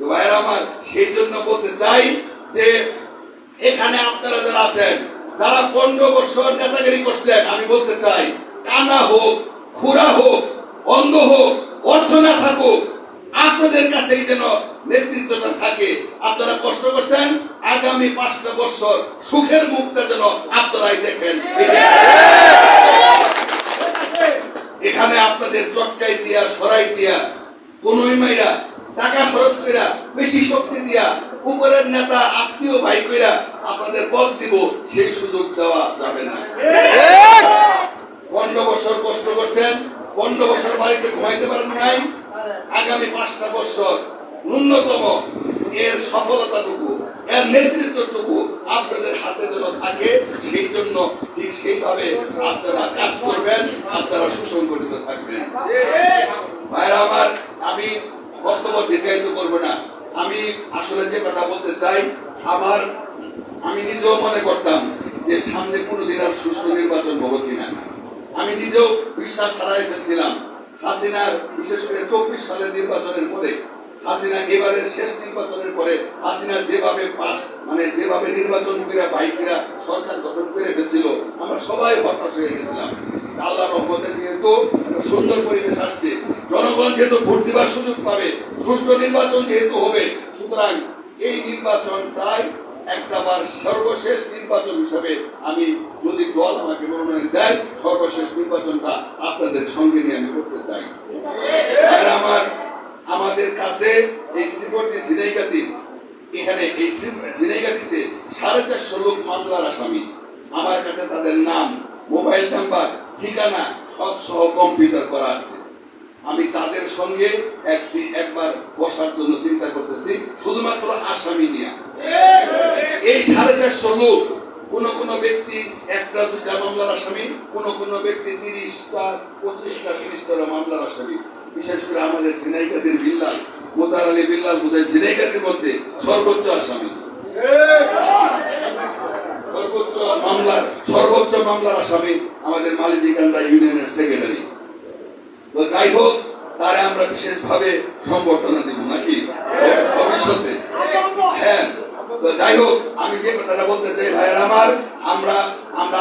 ভাইয়ের আমার সেই জন্য বলতে চাই যে এখানে আপনারা যারা আছেন, যারা পনেরো বছর নেতাগিরি করছেন, আমি বলতে চাই, কানা হোক খুরা হোক অন্ধ হোক অর্থ না থাকুক, আপনাদের কাছেই যেন নেতৃত্বটা থাকে, আপনারা কষ্ট করছেন, আগামী পাঁচটা বছর সুখের মুখটা যেন আপনারাই দেখেন। এখানে আপনাদের চটকাই দিয়া, সরাই দিয়া, কোনই মাইরা টাকা খরচ কইরা বেশি শক্তি দিয়া উপরের নেতা, আত্মীয়, ভাই কইরা আপনাদের পদ দিব, সেই সুযোগ দেওয়া যাবে না। পনেরো বছর কষ্ট করছেন, পনেরো বছর বাড়িতে ঘুমাইতে পারেন নাই। আগামী পাঁচটা বছর ন্যূনতম এর সফলতাটুকু, এর নেতৃত্বটুকু আপনাদের হাতে যেন থাকে, সেই জন্য ঠিক সেইভাবে আপনারা কাজ করবেন, আপনারা সুসংগঠিত থাকবেন। ভাইরা আমার, আমি বক্তব্য দীর্ঘায়িত করব না। আমি আসলে যে কথা বলতে চাই, আমার আমি নিজেও মনে করতাম যে সামনে কোনোদিন আর সুষ্ঠু নির্বাচন হব কিনা। আমি নিজেও বিশ্বাস হারাই ফেলছিলাম। হাসিনার বিশেষ করে চব্বিশ সালের নির্বাচনের পরে, হাসিনা এবারের শেষ নির্বাচনের পরে, হাসিনা যেভাবে পাস মানে যেভাবে নির্বাচন করে বাইকেরা সরকার গঠন করে ফেলছিল, আমরা সবাই হতাশ হয়ে গেছিলাম। আল্লাহ রহমতে যেহেতু সুন্দর পরিবেশ আসছে জনগণ যেহেতু ভোট দেবার সুযোগ পাবে, সুষ্ঠু নির্বাচন যেহেতু হবে, সুতরাং এই নির্বাচনটাই একটাবার সর্বশেষ নির্বাচন হিসাবে আমি যদি দল আমাকে মনোনয়ন দেয়, সর্বশেষ নির্বাচনটা আপনাদের সঙ্গে নিয়ে আমি করতে চাই। আর আমার, আমাদের কাছে এই শ্রীবর্তী ঝিনাইগাতি, এখানে এই ঝিনাইগাতিতে সাড়ে চারশো লোক মামলার আসামি। আমার কাছে তাদের নাম, মোবাইল নাম্বার, ঠিকানা, সব সহ কম্পিউটার করা আছে। তাদের সঙ্গে একদিন একবার বসার জন্য চিন্তা করতেছি, শুধুমাত্র আসামি নিয়ে। এই সাড়ে চারশো লোক, কোন কোন ব্যক্তি একটা দুটা মামলার আসামি, কোন কোন ব্যক্তি তিরিশটা, পঁচিশটা তিরিশটা মামলার আসামি। বিশেষ করে আমাদের ঝিনাইগাতির বিল্লাল মোতার আলী বিল্লাল বোধহয় ঝিনাইগাতির মধ্যে সর্বোচ্চ আসামি। সর্বোচ্চ মামলার সর্বোচ্চ মামলার আসামি আমাদের মালিজিকান্দা ইউনিয়নের সেক্রেটারি। তো যাই হোক আমরা বিশেষভাবে সম্বর্ধনা দিব নাকি? ভবিষ্যতে। হ্যাঁ তো যাই হোক, আমি যে কথাটা বলতে চাই, ভাইয়ের আমার, আমরা আমরা